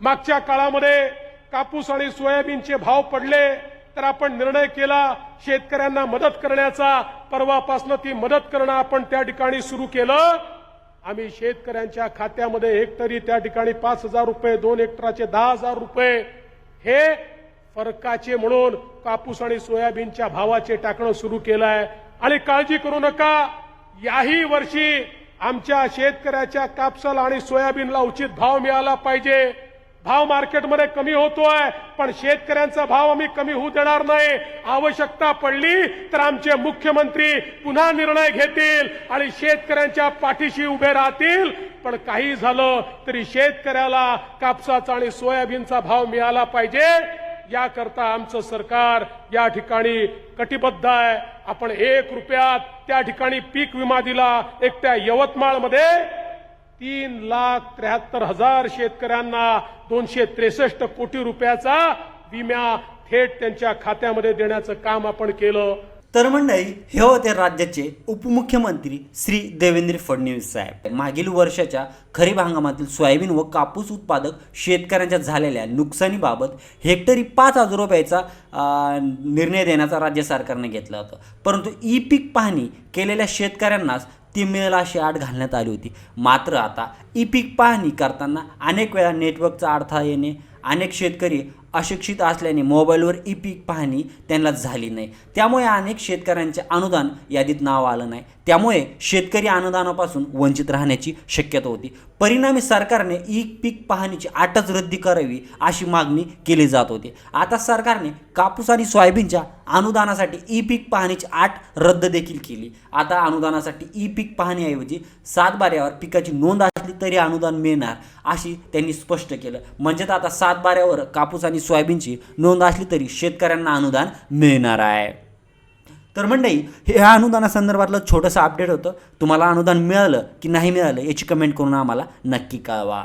मागच्या काळामध्ये कापूस आणि सोयाबीनचे भाव पडले तर आपण निर्णय केला शेतकऱ्यांना मदत करण्याचा. परवापासनं ती मदत करणं आपण त्या ठिकाणी सुरू केलं. आम्ही शेतकऱ्यांच्या खात्यामध्ये हेक्टरी त्या ठिकाणी पाच हजार रुपये दोन हेक्टराचे दहा हजार रुपये. हे फरकाचे म्हणून कापूस आणि सोयाबीनच्या भावाचे टाकणं सुरू केलं आहे आणि काळजी करू नका याही वर्षी आमच्या शेतकऱ्याच्या कापसाला आणि सोयाबीनला उचित भाव मिळाला पाहिजे. भाव मार्केटमध्ये कमी होतोय पण शेतकऱ्यांचा भाव आम्ही कमी होऊ देणार नाही. आवश्यकता पडली तर आमचे मुख्यमंत्री पुन्हा निर्णय घेतील आणि शेतकऱ्यांच्या पाठीशी उभे राहतील. पण काही झालं तरी शेतकऱ्याला कापसाचा आणि सोयाबीनचा भाव मिळाला पाहिजे. याकरता आमचं सरकार या ठिकाणी कटिबद्ध आहे. आपण एक रुपयात त्या ठिकाणी पीक विमा दिला एक त्या यवतमाळमध्ये. तीन लाख त्र्याहत्तर हजार शेतकऱ्यांना दोनशे त्रेसष्ट कोटी रुपयाचा विमा थेट त्यांच्या खात्यामध्ये देण्याचं काम आपण केलं. तर मंडळी हे होते राज्याचे उपमुख्यमंत्री श्री देवेंद्र फडणवीस साहेब. मागील वर्षाच्या खरीप हंगामातील सोयाबीन व कापूस उत्पादक शेतकऱ्यांच्या झालेल्या नुकसानीबाबत हेक्टरी पाच हजार रुपयाचा निर्णय देण्याचा राज्य सरकारने घेतला होता. परंतु ई पीक पाहणी केलेल्या शेतकऱ्यांनाच ती मिळेल अशी आट घालण्यात आली होती. मात्र आता ई पीक पाहणी करताना अनेक वेळा नेटवर्कचा अडथळा येणे अनेक शेतकरी अशिक्षित असल्याने मोबाईलवर ई पीक पाहणी त्यांना झाली नाही. त्यामुळे अनेक शेतकऱ्यांचे अनुदान यादीत नाव आलं नाही. त्यामुळे शेतकरी अनुदानापासून वंचित राहण्याची शक्यता होती. परिणामी सरकारने ई पीक पाहणीची आटच रद्दी करावी अशी मागणी केली जात होती. आता सरकारने कापूस आणि सोयाबीनच्या अनुदानासाठी ई पीक पाहणीची आट रद्द देखील केली. आता अनुदानासाठी ई पीक पाहणीऐवजी सात बाऱ्यावर पिकाची नोंद असली तरी अनुदान मिळणार अशी त्यांनी स्पष्ट केलं. म्हणजेच आता सात बाऱ्यावर कापूस आणि सोयाबीनची नोंद असली तरी शेतकऱ्यांना अनुदान मिळणार आहे. तर मंडळी हे ह्या अनुदानासंदर्भातलं छोटंसं अपडेट होतं. तुम्हाला अनुदान मिळालं की नाही मिळालं याची कमेंट करून आम्हाला नक्की कळवा.